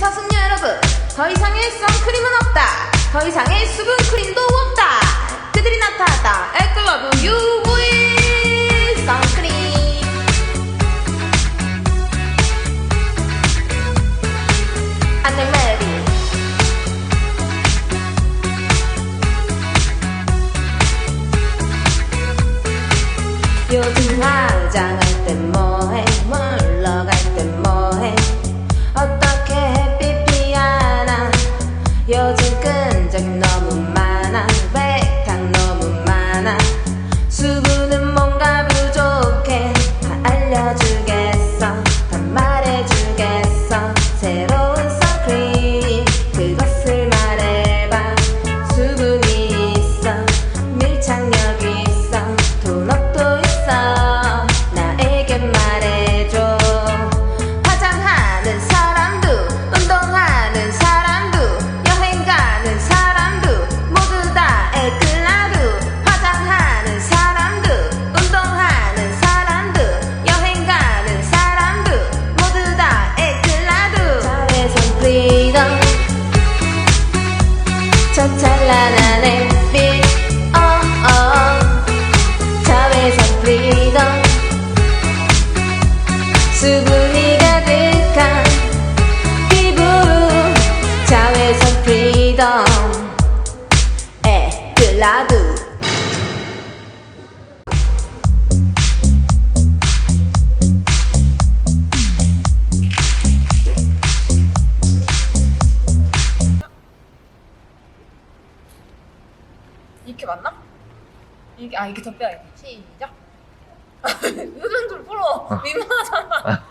사슴 여러분 더 이상의 선크림은 없다. 더 이상의 수분크림도 없다. 그들이 나타났다. 에클러브 UV 선크림. 안녕 메리. 요즘 화장할 땐 뭐해? 물러갈 땐 뭐해 끈적임 너무 많아 백탕 너무 많아 찬란한 햇빛 어어. 자외선 프리덤 수분이 가득한 피부. 자외선 프리덤. 에클라두 이렇게 맞나? 이게 아 이게 더 빼야 돼. 시작. 요정도 풀어. 민망하잖아.